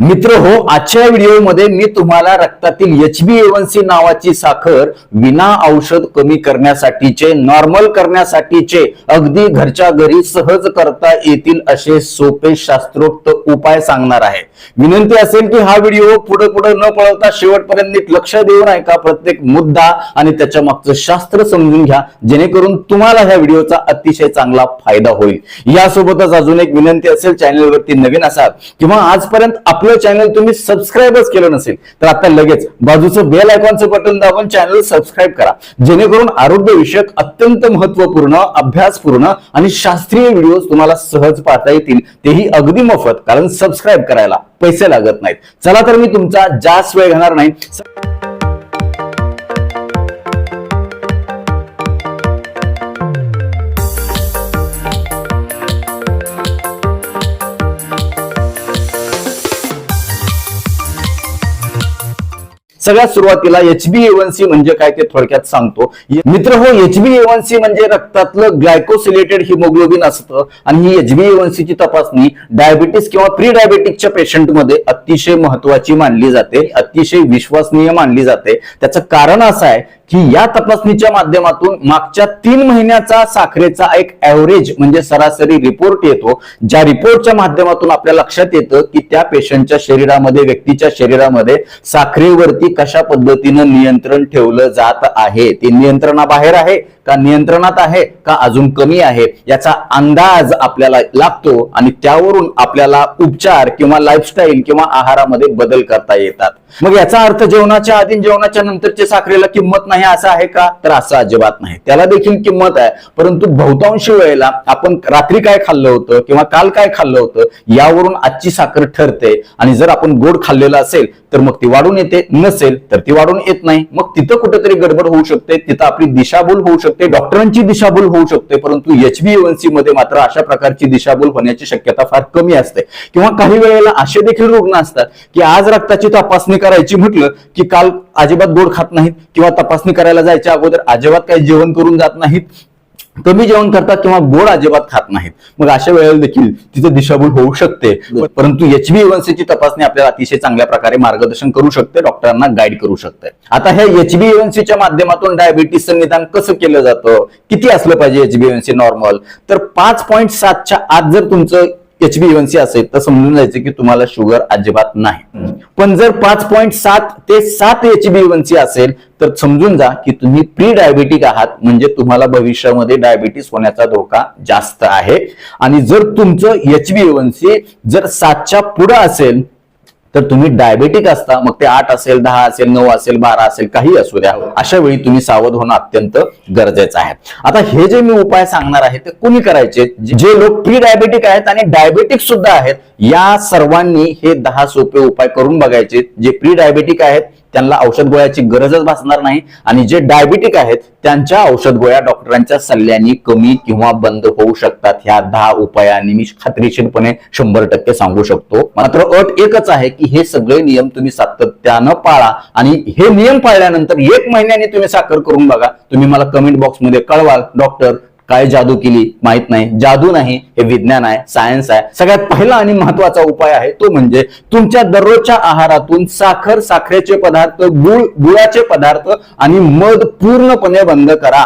मित्र हो आजच्या व्हिडिओमध्ये मी तुम्हाला रक्तातील एच बी नावाची साखर विना औषध कमी करण्यासाठीचे नॉर्मल करण्यासाठीचे अगदी घरच्या घरी सहज करता येतील असे सोपे शास्त्रोक्त उपाय सांगणार आहे. विनंती असेल की हा व्हिडिओ पुढे पुढे न पळवता शेवटपर्यंत नीट लक्ष देऊन ऐका प्रत्येक मुद्दा आणि त्याच्या मागचं शास्त्र समजून घ्या जेणेकरून तुम्हाला ह्या व्हिडिओचा अतिशय चांगला फायदा होईल. यासोबतच अजून एक विनंती असेल चॅनलवरती नवीन असाल किंवा आजपर्यंत आपलं चॅनल तुम्ही सबस्क्राईबच केलं नसेल तर आता लगेच बाजूचं बेल आयकॉनचं बटन दाबून चॅनल सबस्क्राईब करा. जेणेकरून आरोग्य विषयक अत्यंत महत्त्वपूर्ण अभ्यासपूर्ण आणि शास्त्रीय व्हिडिओ तुम्हाला सहज पाहता येतील. तेही अगदी मोफत कारण सबस्क्राईब करायला पैसे लागत नाहीत. चला तर मी तुमचा जास्त वेळ घेणार नाही. सगळ्यात सुरुवातीला एच बी सी म्हणजे काय ते थोडक्यात सांगतो. मित्र हो एच बी सी म्हणजे रक्तातलं ग्लायकोसिलेटेड हिमोग्लोबिन असतं आणि ही एच बी ची तपासणी डायबिटीस किंवा प्री डायबेटिकच्या पेशंटमध्ये अतिशय महत्वाची मानली जाते अतिशय विश्वसनीय मानली जाते. त्याचं कारण असं आहे की या तपासणीच्या माध्यमातून मागच्या तीन महिन्याचा साखरेचा एक ऍव्हरेज म्हणजे सरासरी रिपोर्ट येतो ज्या रिपोर्टच्या माध्यमातून आपल्या लक्षात येतं की त्या पेशंटच्या शरीरामध्ये व्यक्तीच्या शरीरामध्ये साखरेवरती कशा पद्धतीनं नियंत्रण ठेवलं जात आहे. ते नियंत्रणाबाहेर आहे का नियंत्रणात आहे का अजून कमी आहे याचा अंदाज आपल्याला लागतो आणि त्यावरून आपल्याला उपचार किंवा लाईफस्टाईल किंवा आहारामध्ये बदल करता येतात. मग याचा अर्थ जेवणाच्या आधी जेवणाच्या नंतरच्या साखरेला किंमत नाही असं आहे का? तर असं अजिबात नाही. त्याला देखील किंमत आहे. परंतु बहुतांश वेळेला आपण रात्री काय खाल्लं होतं किंवा काल काय खाल्लं होतं यावरून आजची साखर ठरते. आणि जर आपण गोड खाल्लेलं असेल तर मग ती वाढून येते. नसेल तर ती वाढून येत नाही. मग तिथं कुठेतरी गडबड होऊ शकते. तिथं आपली दिशाभूल होऊ शकते. डॉक्टरांची दिशाभूल होऊ शकते परंतु एचबीएनसी मध्ये मात्र अशा प्रकारची दिशाभूल होण्याची शक्यता फार कमी असते. किंवा काही वेळेला असे देखील रुग्ण असतात की आज रक्ताची तपासणी करायची म्हटलं की काल अजिबात गोड खात नाहीत किंवा तपासणी करायला जायच्या अगोदर अजिबात काही जेवण करून जात नाहीत कमी जेवण करतात किंवा गोड अजिबात खात नाहीत. मग अशा वेळेला देखील तिथे दिशाभूल होऊ शकते. परंतु एच बी ची तपासणी आपल्याला अतिशय चांगल्या प्रकारे मार्गदर्शन करू शकते डॉक्टरांना गाईड करू शकते. आता हे एच बी च्या माध्यमातून डायबिटीसचं निदान कसं केलं जातं? किती असलं पाहिजे एच बी नॉर्मल तर पाच पॉईंट सातच्या आत जर तुमचं एच बी सी असेल तर समजून जायचं की तुम्हाला शुगर अजिबात नाही. पण जर पाच पॉईंट सात ते सात एच बी सी असेल तर समजून जा की तुम्ही प्री डायबेटिक आहात म्हणजे तुम्हाला भविष्यामध्ये डायबिटीस होण्याचा धोका जास्त आहे. आणि जर तुमचं एच बी सी जर सातच्या पुढे असेल तर तुम्ही डायबेटिक असता मग ते आठ असेल दहा असेल नऊ असेल बारा असेल काही असू द्या. अशा वेळी तुम्ही सावध होणं अत्यंत गरजेचं आहे. आता हे जे मी उपाय सांगणार आहे ते कुणी करायचे? जे लोक प्री डायबेटिक आहेत आणि डायबेटिक सुद्धा आहेत या सर्वांनी हे दहा सोपे उपाय करून बघायचे. जे प्री डायबेटिक आहेत त्यांना औषध गोळ्याची गरजच भासणार नाही. आणि जे डायबिटिक आहेत त्यांच्या औषध गोळ्या डॉक्टरांच्या सल्ल्याने कमी किंवा बंद होऊ शकतात. ह्या दहा उपायांनी मी खात्रीशीरपणे शंभर टक्के सांगू शकतो. मात्र अट एकच आहे की हे सगळे नियम तुम्ही सातत्यानं पाळा. आणि हे नियम पाळल्यानंतर एक महिन्याने तुम्ही साखर करून बघा. तुम्ही मला कमेंट बॉक्समध्ये कळवाल डॉक्टर काय जादू केली माहीत नाही. जादू नाही हे विज्ञान आहे सायन्स आहे. सगळ्यात पहिला आणि महत्त्वाचा उपाय आहे तो म्हणजे तुमच्या दररोजच्या आहारातून साखर साखरेचे पदार्थ गुळ गुळाचे पदार्थ आणि मध पूर्णपणे बंद करा.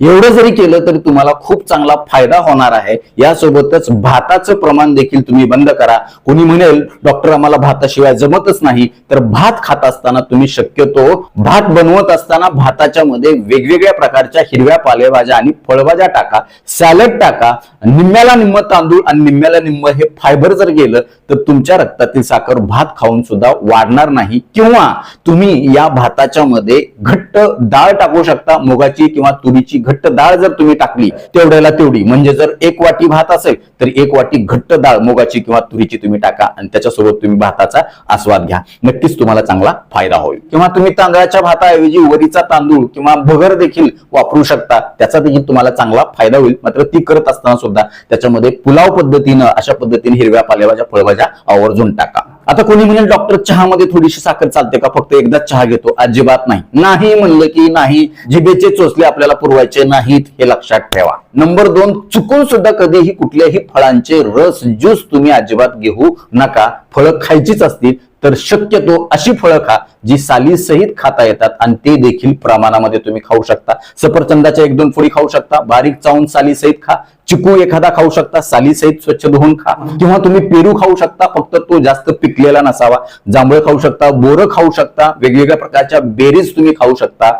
एवढं जरी केलं तरी तुम्हाला खूप चांगला फायदा होणार आहे. यासोबतच भाताचं प्रमाण देखील तुम्ही बंद करा. कोणी म्हणेल डॉक्टर आम्हाला भाताशिवाय जमतच नाही. तर भात खात असताना तुम्ही शक्यतो भात बनवत असताना भाताच्या मध्ये वेगवेगळ्या प्रकारच्या हिरव्या पालेभाज्या आणि फळभाज्या टाका सॅलड टाका. निम्म्याला निम्म तांदूळ आणि निम्म्याला निम्म हे फायबर जर गेलं तर तुमच्या रक्तातील साखर भात खाऊन सुद्धा वाढणार नाही. किंवा तुम्ही या भाताच्या मध्ये घट्ट डाळ टाकू शकता मुगाची किंवा तुरीची घट्ट डाळ जर तुम्ही टाकली तेवढ्याला तेवढी. म्हणजे जर एक वाटी भात असेल तर एक वाटी घट्ट डाळ मुगाची किंवा तुरीची तुम्ही टाका आणि त्याच्यासोबत तुम्ही भाताचा आस्वाद घ्या. नक्कीच तुम्हाला चांगला फायदा होईल. किंवा तुम्ही तांदळाच्या भाताऐवजी वरीचा तांदूळ किंवा भगर देखील वापरू शकता. त्याचा देखील तुम्हाला चांगला फायदा होईल. मात्र ती करत असताना सुद्धा त्याच्यामध्ये पुलाव पद्धतीनं अशा पद्धतीने हिरव्या पालेभाज्या फळभाज्या आवर्जून टाका. आता कोणी म्हणेल डॉक्टर चहामध्ये थोडीशी साखर चालते का? फक्त एकदा चहा घेतो. अजिबात नाही. नाही म्हणलं की नाही. जिभेचे चोचले आपल्याला पुरवायचे नाहीत हे लक्षात ठेवा. नंबर दोन चुकून सुद्धा कधीही कुठल्याही फळांचे रस ज्यूस तुम्ही अजिबात घेऊ नका. फळं खायचीच असतील तर शक्यतो अशी फळं खा जी साली सहित खाता येतात आणि ते देखील प्रमाणामध्ये तुम्ही खाऊ शकता. सफरचंदाच्या एक दोन फोडी खाऊ शकता. बारीक चावून साली सहित खा. चिकू एखादा खाऊ शकता साली सहित स्वच्छ धुवून खा. किंवा तुम्ही पेरू खाऊ शकता फक्त तो जास्त पिकलेला नसावा. जांभळ खाऊ शकता बोरं खाऊ शकता वेगवेगळ्या प्रकारच्या बेरीज तुम्ही खाऊ शकता.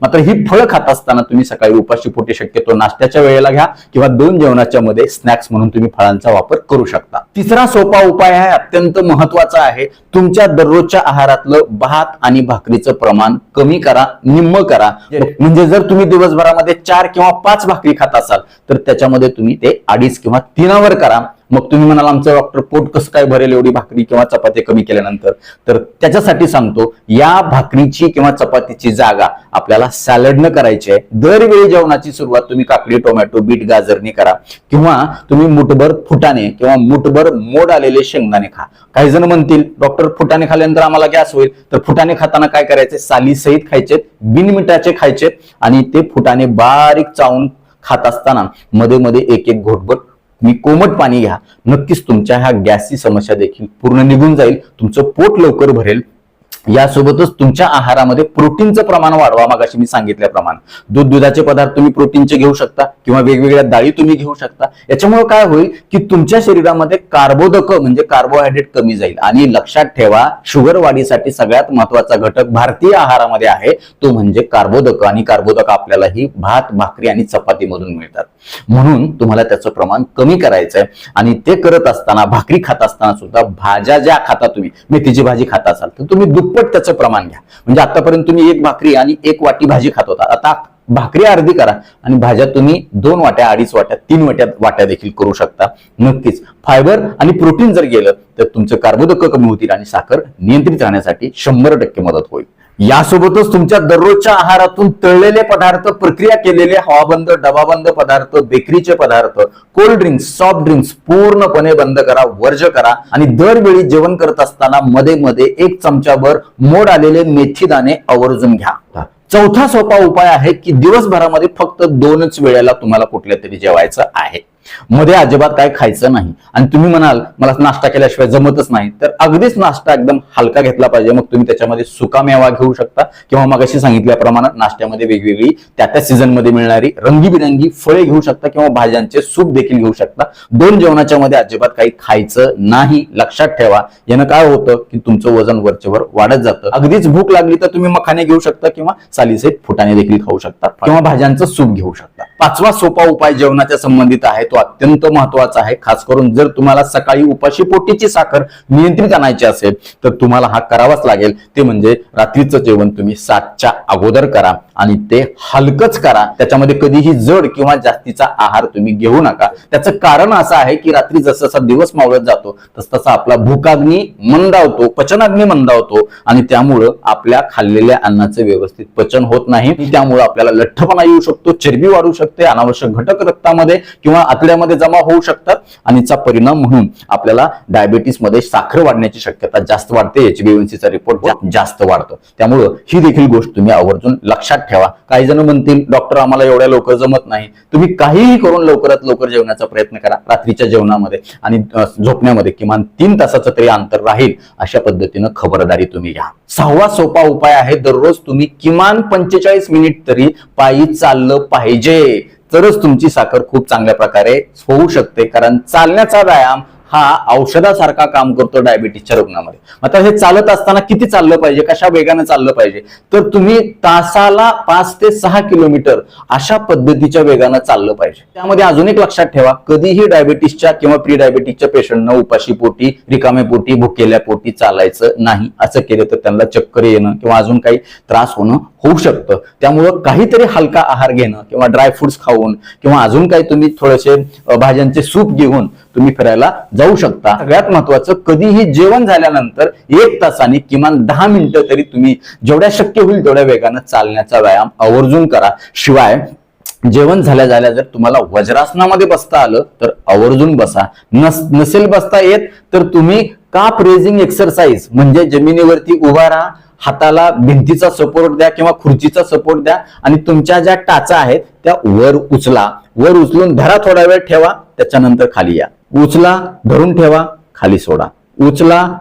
मात्र ही फळं खात असताना तुम्ही सकाळी उपाशी पोटी शक्यतो नाश्त्याच्या वेळेला घ्या किंवा दोन जेवणाच्या मध्ये स्नॅक्स म्हणून तुम्ही फळांचा वापर करू शकता. तिसरा सोपा उपाय आहे अत्यंत महत्त्वाचा आहे. तुमच्या दररोजच्या आहारातलं भात आणि भाकरीचं प्रमाण कमी करा निम्म करा. म्हणजे जर तुम्ही दिवसभरामध्ये चार किंवा पाच भाकरी खात असाल तर त्याच्यामध्ये तुम्ही ते अडीच किंवा तीनावर करा. मग तुम्ही म्हणाल आमचं डॉक्टर पोट कसं काय भरेल एवढी भाकरी किंवा चपाती कमी केल्यानंतर? तर त्याच्यासाठी सांगतो या भाकरीची किंवा चपातीची जागा आपल्याला सॅलडनं करायची आहे. दरवेळी जेवणाची सुरुवात तुम्ही काकडी टोमॅटो बीट गाजरने करा. किंवा तुम्ही मुठभर फुटाने किंवा मुठभर मोड आलेले शेंगदाणे खा. काही जण म्हणतील डॉक्टर फुटाने खाल्यानंतर आम्हाला गॅस होईल. तर फुटाने खाताना काय करायचे? साली सहित खायचे बिनमिठाचे खायचे आणि ते फुटाने बारीक चावून खात असताना मध्ये मध्ये एक एक घोटभर मी कोमट पाणी घ्या. नक्कीच तुमच्या ह्या गॅसची समस्या देखील पूर्ण निघून जाईल. तुमचं पोट लवकर भरेल. यासोबतच तुमच्या आहारामध्ये प्रोटीनचं प्रमाण वाढवा मागाशी मी सांगितल्याप्रमाणे. दूध दुधाचे पदार्थ तुम्ही प्रोटीनचे घेऊ शकता किंवा वेगवेगळ्या डाळी तुम्ही घेऊ शकता. याच्यामुळे काय होईल की तुमच्या शरीरामध्ये कार्बोदक म्हणजे कार्बोहायड्रेट कमी जाईल. आणि लक्षात ठेवा शुगर वाढीसाठी सगळ्यात महत्त्वाचा घटक भारतीय आहारामध्ये आहे तो म्हणजे कार्बोदक. आणि कार्बोदक आपल्याला ही भात भाकरी आणि चपातीमधून मिळतात. म्हणून तुम्हाला त्याचं प्रमाण कमी करायचं आहे आणि ते करत असताना भाकरी खात असताना सुद्धा भाज्या ज्या खाता तुम्ही मेथीची भाजी खाता असाल तर तुम्ही दुप्पट त्याचं प्रमाण घ्या. म्हणजे आतापर्यंत तुम्ही एक भाकरी आणि एक वाटी भाजी खात होता. आता भाकरी अर्धी करा आणि भाज्या तुम्ही दोन वाट्या अडीच वाट्या तीन वाट्या वाट्या देखील करू शकता. नक्कीच. फायबर आणि प्रोटीन जर गेलं तर तुमचं कार्बोदक कमी होतील आणि साखर नियंत्रित राहण्यासाठी शंभर टक्के मदत होईल. यासोबतच तुमच्या दररोजच्या आहारातून तळलेले पदार्थ प्रक्रिया केलेले हवाबंद डबाबंद पदार्थ बेकरीचे पदार्थ कोल्ड ड्रिंक्स सॉफ्ट ड्रिंक्स पूर्णपणे बंद करा वर्ज करा आणि दरवेळी जेवण करत असताना मध्ये मध्ये एक चमचाभर मोड आलेले मेथी दाणे आवर्जून घ्या. चौथा सोपा उपाय आहे की दिवसभरामध्ये फक्त दोनच वेळेला तुम्हाला कुठल्या तरी जेवायचं आहे. मध्ये अजिबात काय खायचं नाही. आणि तुम्ही म्हणाल मला नाश्ता केल्याशिवाय जमतच नाही. तर अगदीच नाश्ता एकदम हलका घेतला पाहिजे. मग तुम्ही त्याच्यामध्ये सुका मेवा घेऊ शकता. किंवा मग अशी सांगितल्याप्रमाणे नाश्त्यामध्ये वेगवेगळी त्या त्या सीझनमध्ये मिळणारी रंगीबिरंगी फळे घेऊ शकता किंवा भाज्यांचे सूप देखील घेऊ शकता. दोन जेवणाच्या मध्ये अजिबात काही खायचं नाही. लक्षात ठेवा. यानं काय होतं की तुमचं वजन वरचेवर वाढत जातं. अगदीच भूक लागली तर तुम्ही मखाने घेऊ शकता किंवा सालीसहित फुटाने देखील खाऊ शकता. किंवा भाज्यांचं सूप घेऊ शकता. पाचवा सोपा उपाय जेवणाच्या संबंधित आहे तो तो अत्यंत महत्त्वाचा आहे. खास करून जर तुम्हाला सकाळी उपाशी पोटीची साखर नियंत्रित आणायची असेल तर तुम्हाला हा करावाच लागेल. ते म्हणजे रात्रीचं जेवण तुम्ही सातच्या अगोदर करा आणि ते हलकच करा. त्याच्यामध्ये कधीही जड किंवा जास्तीचा आहार तुम्ही घेऊ नका. त्याचं कारण असं आहे की रात्री जसजसा जसा दिवस मावळत जातो तस तसा आपला भूकाग्नी मंदावतो पचनाग्नी मंदावतो आणि त्यामुळं आपल्या खाल्लेल्या अन्नाचं व्यवस्थित पचन होत नाही. त्यामुळं आपल्याला लठ्ठपणा येऊ शकतो चरबी वाढू शकते अनावश्यक घटक रक्तामध्ये किंवा आतड्यामध्ये जमा होऊ शकतात आणि चा परिणाम म्हणून आपल्याला डायबिटीसमध्ये साखर वाढण्याची शक्यता जास्त वाढते. एचबीएनसीचा रिपोर्ट जास्त वाढतो. त्यामुळं ही देखील गोष्ट तुम्ही आवर्जून लक्षात ठेवा. काही जण म्हणतील डॉक्टर आम्हाला एवढ्या लवकर जमत नाही. तुम्ही काहीही करून लवकरात लवकर जेवण्याचा प्रयत्न करा रात्रीच्या जेवणामध्ये आणि झोपण्यामध्ये किमान तीन तासाचं तरी अंतर राहील अशा पद्धतीनं खबरदारी तुम्ही घ्या. सहावा सोपा उपाय आहे दररोज तुम्ही किमान पंचेचाळीस मिनिट तरी पायी चाललं पाहिजे. तरच तुमची साखर खूप चांगल्या प्रकारे होऊ शकते कारण चालण्याचा व्यायाम हा औषधासारखा काम करतो डायबिटीसच्या रुग्णामध्ये. आता हे चालत असताना किती चाललं पाहिजे? कशा वेगाने चाललं पाहिजे? तर तुम्ही तासाला पाच ते सहा किलोमीटर अशा पद्धतीच्या वेगानं चाललं पाहिजे. त्यामध्ये अजून एक लक्षात ठेवा कधीही डायबिटीसच्या किंवा प्री डायबिटीसच्या पेशंटनं उपाशी पोटी रिकामे पोटी भुकेल्या पोटी चालायचं नाही. असं केलं तर त्यांना चक्कर येणं किंवा अजून काही त्रास होणं होऊ शकतं. त्यामुळं काहीतरी हलका आहार घेणं किंवा ड्रायफ्रुट्स खाऊन किंवा अजून काही तुम्ही थोडेसे भाज्यांचे सूप घेऊन तुम्ही फिरायला जाऊ शकता. सगळ्यात महत्वाचं कधीही जेवण झाल्यानंतर एक तासाने किमान दहा मिनिटं तरी तुम्ही जेवढ्या शक्य होईल तेवढ्या वेगानं चालण्याचा व्यायाम आवर्जून करा. शिवाय जेवण झाल्या झाल्या जर तुम्हाला वज्रासनामध्ये बसता आलं तर आवर्जून बसा. नस नसेल बसता येत तर तुम्ही काप रेझिंग एक्सरसाइज म्हणजे जमिनीवरती उभा राहा हाताला भिंतीचा सपोर्ट द्या किंवा खुर्चीचा सपोर्ट द्या आणि तुमच्या ज्या टाचा आहेत त्या वर उचला. वर उचलून धरा थोडा वेळ ठेवा त्याच्यानंतर खाली या. उचला धरून ठेवा खाली सोडा. उचला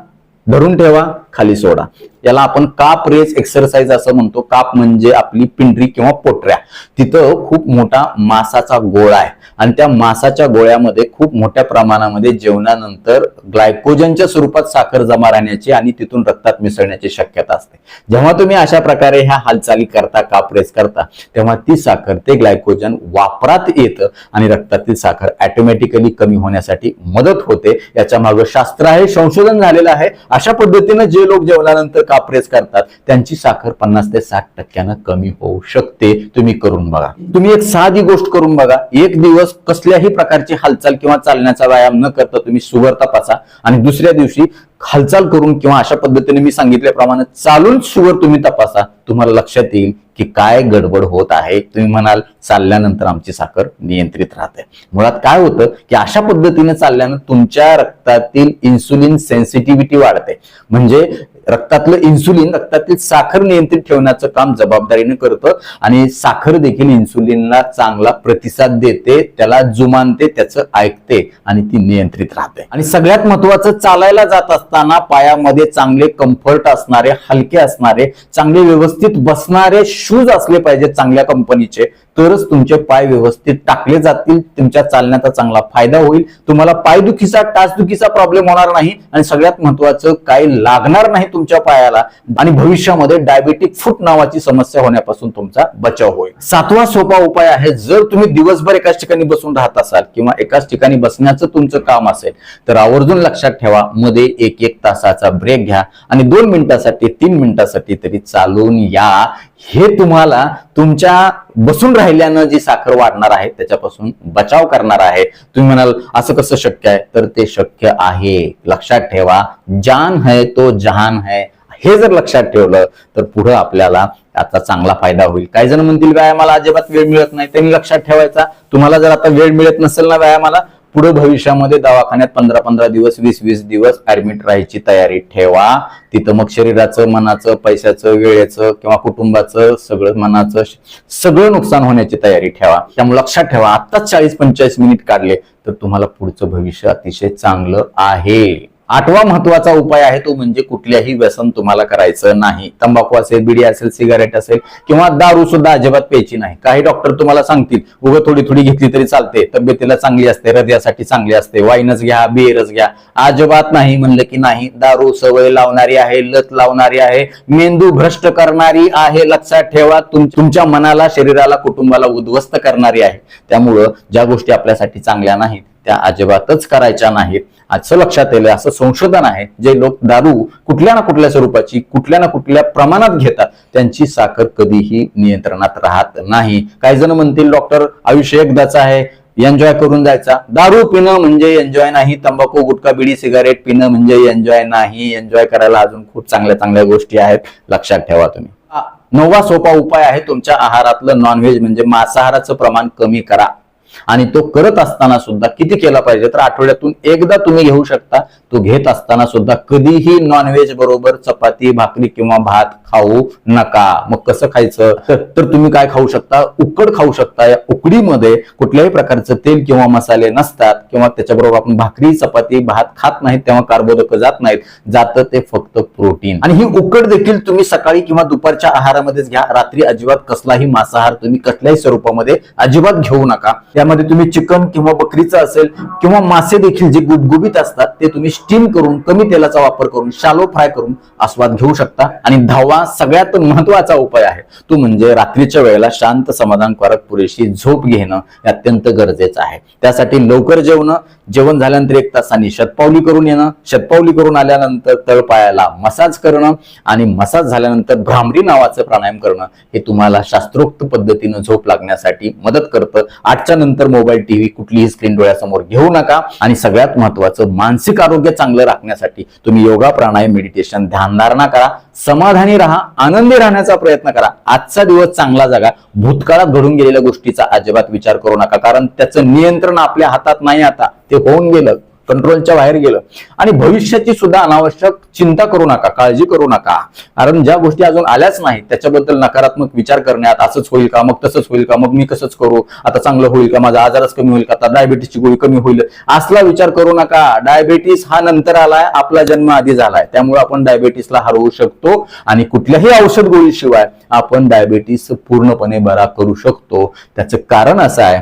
धरून ठेवा खाली सोडा. याला आपण काप रेस एक्सरसाइज असं म्हणतो. काप म्हणजे आपली पिंढरी किंवा पोटऱ्या. तिथं खूप मोठा मासाचा गोळा आहे. आणि त्या मासाच्या गोळ्यामध्ये खूप मोठ्या प्रमाणामध्ये जेवणानंतर ग्लायकोजनच्या स्वरूपात साखर जमा राहण्याची आणि तिथून रक्तात मिसळण्याची शक्यता असते. जेव्हा तुम्ही अशा प्रकारे ह्या हालचाली करता काप रेस करता तेव्हा ती साखर ते ग्लायकोजन वापरात येतं आणि रक्तातील साखर ऑटोमॅटिकली कमी होण्यासाठी मदत होते. याच्या मागे शास्त्र आहे संशोधन झालेलं आहे. अशा पद्धतीनं जे लोक जेवणानंतर कापरेस करतात. त्यांची साखर पन्नास ते साठ टक्क्यानं कमी होऊ शकते. तुम्ही करून बघा. तुम्ही एक साधी गोष्ट करून बघा. एक दिवस कसल्याही प्रकारची हालचाल किंवा चालण्याचा व्यायाम न करता तुम्ही सुगर तपासा. आणि दुसऱ्या दिवशी हालचाल करून किंवा अशा पद्धतीने मी सांगितल्याप्रमाणे चालून शुगर तुम्ही तपासा. तुम्हाला लक्षात येईल की काय गडबड होत आहे? तुम्ही म्हणाल चालल्यानंतर आमची साखर नियंत्रित राहते. मुळात काय होतं की अशा पद्धतीने चालल्यानं तुमच्या रक्तातील इन्सुलिन सेन्सिटिव्हिटी वाढते. म्हणजे रक्तातलं इन्सुलिन रक्तातील साखर नियंत्रित ठेवण्याचं काम जबाबदारीने करतं आणि साखर देखील इन्सुलिनला चांगला प्रतिसाद देते त्याला जुमानते त्याचं ऐकते आणि ती नियंत्रित राहते. आणि सगळ्यात महत्वाचं चालायला जात असताना पायामध्ये चांगले कम्फर्ट असणारे हलके असणारे चांगले व्यवस्थित बसणारे शूज असले पाहिजेत चांगल्या कंपनीचे तरच तुमचे पाय व्यवस्थित टाकले जातील तुमच्या चालण्याचा चांगला फायदा होईल. तुम्हाला पायदुखीचा टाचदुखीचा प्रॉब्लेम होणार नाही आणि सगळ्यात महत्वाचं काही लागणार नाही तुमच्या पायाला आणि भविष्यामध्ये डायबेटिक फूट नावाची समस्या होण्यापासून तुमचा बचाव होईल. सातवा सोपा उपाय आहे जर तुम्ही दिवसभर एकाच ठिकाणी बसून राहत असाल किंवा एकाच ठिकाणी बसण्याचं तुमचं काम असेल तर आवर्जून लक्षात ठेवा मध्ये एक एक तासाचा ब्रेक घ्या आणि दोन मिनिटासाठी तीन मिनिटासाठी तरी चालून या. हे तुम्हाला तुमच्या बसून राहिल्यानं जी साखर वाढणार आहे त्याच्यापासून बचाव करणार आहे. तुम्ही म्हणाल असं कसं शक्य आहे? तर ते शक्य आहे. लक्षात ठेवा जान है तो जहान है. हे जर लक्षात ठेवलं तर पुढे आपल्याला याचा चांगला फायदा होईल. काही जण म्हणतील व्यायामाला अजिबात वेळ मिळत नाही. त्यांनी लक्षात ठेवायचा. तुम्हाला जर आता वेळ मिळत नसेल ना व्यायामाला पुढे भविष्यामध्ये दवाखान्यात पंधरा पंधरा दिवस वीस वीस दिवस ऍडमिट राहायची तयारी ठेवा. तिथं मग शरीराचं मनाचं पैशाचं वेळेचं किंवा कुटुंबाचं सगळं मनाचं सगळं नुकसान होण्याची तयारी ठेवा. त्यामुळे लक्षात ठेवा आत्ताच चाळीस पंचेचाळीस मिनिट काढले तर तुम्हाला पुढचं भविष्य अतिशय चांगलं आहे. आठवा महत्त्वाचा उपाय आहे तो म्हणजे कुठल्याही व्यसन तुम्हाला करायचं नाही. तंबाखू असेल बिडी असेल सिगारेट असेल किंवा दारू सुद्धा अजिबात प्यायची नाही. काही डॉक्टर तुम्हाला सांगतील उगं थोडी थोडी घेतली तरी चालते तब्येतीला चांगली असते हृदयासाठी चांगली असते वाईनच घ्या बिअरच घ्या. अजिबात नाही म्हणलं की नाही. दारू सवय लावणारी आहे लत लावणारी आहे मेंदू भ्रष्ट करणारी आहे लक्षात ठेवा तुम- तुमच्या मनाला शरीराला कुटुंबाला उद्ध्वस्त करणारी आहे. त्यामुळं ज्या गोष्टी आपल्यासाठी चांगल्या नाहीत त्या अजिबातच करायच्या नाहीत. असं लक्षात येईल असं संशोधन आहे जे लोक दारू कुठल्या ना कुठल्या स्वरूपाची कुठल्या ना कुठल्या प्रमाणात घेतात त्यांची साखर कधीही नियंत्रणात राहत नाही. काही जण म्हणतील डॉक्टर आयुष्य एकदाच आहे एन्जॉय करून जायचा. दारू पिणं म्हणजे एन्जॉय नाही तंबाखू गुटखा बिडी सिगारेट पिणं म्हणजे एन्जॉय नाही. एन्जॉय करायला अजून खूप चांगल्या चांगल्या गोष्टी आहेत लक्षात ठेवा तुम्ही. नववा सोपा उपाय आहे तुमच्या आहारातलं नॉनव्हेज म्हणजे मांसाहाराचं प्रमाण कमी करा. आणि तो करत असताना सुद्धा किती केला पाहिजे? तर आठवड्यातून एकदा तुम्ही घेऊ शकता. तो घेत असताना सुद्धा कधीही नॉनव्हेज बरोबर चपाती भाकरी किंवा भात खाऊ नका. मग कसं खायचं? तर तुम्ही काय खाऊ शकता? उकड खाऊ शकता. या उकडीमध्ये कुठल्याही प्रकारचं तेल किंवा मसाले नसतात किंवा त्याच्याबरोबर आपण भाकरी चपाती भात खात नाहीत तेव्हा कार्बोदक जात नाहीत. जातं ते फक्त प्रोटीन आणि ही उकड देखील तुम्ही सकाळी किंवा दुपारच्या आहारामध्येच घ्या. रात्री अजिबात कसलाही मांसाहार तुम्ही कसल्याही स्वरूपामध्ये अजिबात घेऊ नका. त्यामध्ये तुम्ही चिकन किंवा बकरीचं असेल किंवा मासे देखील जे गुबगुबीत असतात ते तुम्ही स्टीम करून कमी तेलाचा वापर करून शालो फ्राय करून आस्वाद घेऊ शकता. आणि दहावा सगळ्यात महत्त्वाचा उपाय आहे. तो म्हणजे रात्रीच्या वेळेला शांत समाधानकारक पुरेशी झोप घेणं हे अत्यंत गरजेचं आहे. त्यासाठी लवकर जेवणं जेवण झाल्यानंतर एक तासाने शतपावली करून येणं शतपावली करून आल्यानंतर तळपायाला मसाज करणं आणि मसाज झाल्यानंतर भ्रामरी नावाचं प्राणायाम करणं हे तुम्हाला शास्त्रोक्त पद्धतीनं झोप लागण्यासाठी मदत करतं. आजच्या नंतर मोबाईल टीव्ही कुठलीही स्क्रीन डोळ्यासमोर घेऊ नका. आणि सगळ्यात महत्वाचं मानसिक आरोग्य चांगलं राखण्यासाठी तुम्ही योगा प्राणायाम मेडिटेशन ध्यानधारणा करा. समाधानी राहा आनंदी राहण्याचा प्रयत्न करा. आजचा दिवस चांगला जागा. भूतकाळात घडून गेलेल्या गोष्टीचा अजिबात विचार करू नका कारण त्याचं नियंत्रण आपल्या हातात नाही आता. ते होऊन गेलं. कंट्रोलच्या बाहेर गेलं. आणि भविष्याची सुद्धा अनावश्यक चिंता करू नका काळजी करू नका. कारण ज्या गोष्टी अजून आल्याच नाहीत त्याच्याबद्दल नकारात्मक विचार करण्यात असंच होईल का मग तसंच होईल का मग मी कसंच करू आता चांगलं होईल का माझा आजारच कमी होईल का आता डायबिटीसची गोळी कमी होईल. असला विचार करू नका. डायबिटीस हा नंतर आलाय आपला जन्म आधी झालाय. त्यामुळे आपण डायबिटीसला हरवू शकतो आणि कुठल्याही औषध गोळीशिवाय आपण डायबिटीस पूर्णपणे बरा करू शकतो. त्याचं कारण असं आहे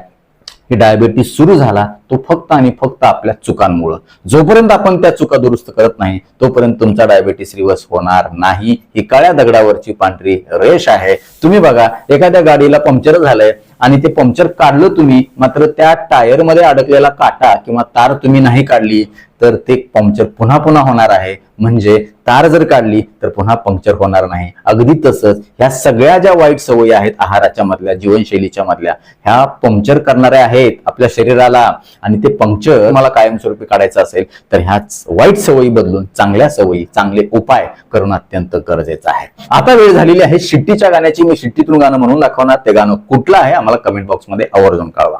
की डायबेटीस सुरू झाला तो फक्त आणि फक्त आपल्या चुकांमुळं. जोपर्यंत आपण त्या चुका दुरुस्त करत नाही तोपर्यंत तुमचा डायबेटीस रिव्हर्स होणार नाही. ही काळ्या दगडावरची पांढरी रेष आहे. तुम्ही बघा एखाद्या गाडीला पंक्चर झालंय आणि ते पंक्चर काढलं तुम्ही मात्र त्या टायरमध्ये अडकलेला काटा किंवा तार तुम्ही नाही काढली तर ते पंक्चर पुन्हा पुन्हा होणार आहे. म्हणजे तार जर काढली तर पुन्हा पंक्चर होणार नाही. अगदी तसंच ह्या सगळ्या ज्या वाईट सवयी आहेत आहाराच्या मधल्या जीवनशैलीच्या मधल्या ह्या पंक्चर करणाऱ्या आहेत आपल्या शरीराला. आणि ते पंक्चर मला कायमस्वरूपी काढायचं असेल तर ह्या वाईट सवयी बदलून चांगल्या सवयी चांगले उपाय करणं अत्यंत गरजेचं आहे. आता वेळ झालेली आहे शिट्टीच्या गाण्याची. मी शिट्टीतून गाणं म्हणून दाखवणार. ते गाणं कुठलं आहे आम्हाला कमेंट बॉक्समध्ये आवर्जून कळवा.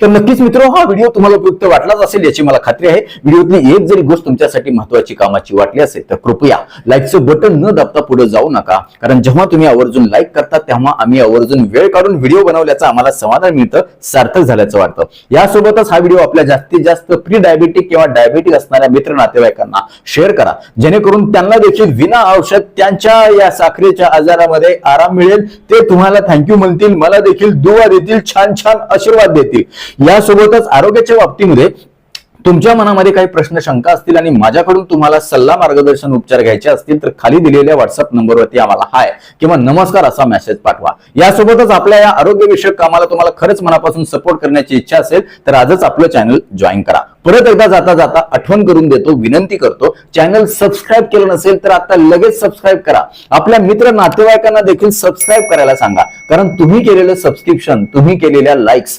तर नक्कीच मित्र हा व्हिडिओ तुम्हाला उपयुक्त वाटलाच असेल याची मला खात्री आहे. व्हिडिओतली एक जरी गोष्ट तुमच्यासाठी महत्वाची कामाची वाटली असेल तर कृपया लाईकचं बटन न दाबता पुढे जाऊ नका. कारण जेव्हा तुम्ही आवर्जून लाईक करता तेव्हा आम्ही आवर्जून वेळ काढून व्हिडिओ बनवल्याचं आम्हाला समाधान मिळतं सार्थक झाल्याचं वाटतं. यासोबतच हा व्हिडिओ आपल्या जास्तीत जास्त प्री डायबेटिक किंवा डायबेटिक असणाऱ्या मित्र नातेवाईकांना शेअर करा. जेणेकरून त्यांना देखील विना औषध त्यांच्या या साखरेच्या आजारामध्ये आराम मिळेल. ते तुम्हाला थँक्यू म्हणतील मला देखील दुवा देतील छान छान आशीर्वाद देतील. यासोबतच आरोग्याच्या बाबतीमध्ये तुमच्या मनामध्ये काही प्रश्न शंका असतील आणि माझ्याकडून तुम्हाला सल्ला मार्गदर्शन उपचार घ्यायचे असतील तर खाली दिलेल्या व्हॉट्सअप नंबरवरती आम्हाला हाय किंवा नमस्कार असा मेसेज पाठवा. यासोबतच आपल्या या आरोग्यविषयक कामाला तुम्हाला खरंच मनापासून सपोर्ट करण्याची इच्छा असेल तर आजच आपलं चॅनल जॉईन करा. परत एकदा जाता जाता आठवण करून देतो विनंती करतो. चॅनल सबस्क्राईब केलं नसेल तर आता लगेच सबस्क्राईब करा. आपल्या मित्र नातेवाईकांना देखील सबस्क्राईब करायला सांगा. कारण तुम्ही केलेलं सबस्क्रिप्शन तुम्ही केलेल्या लाईक्स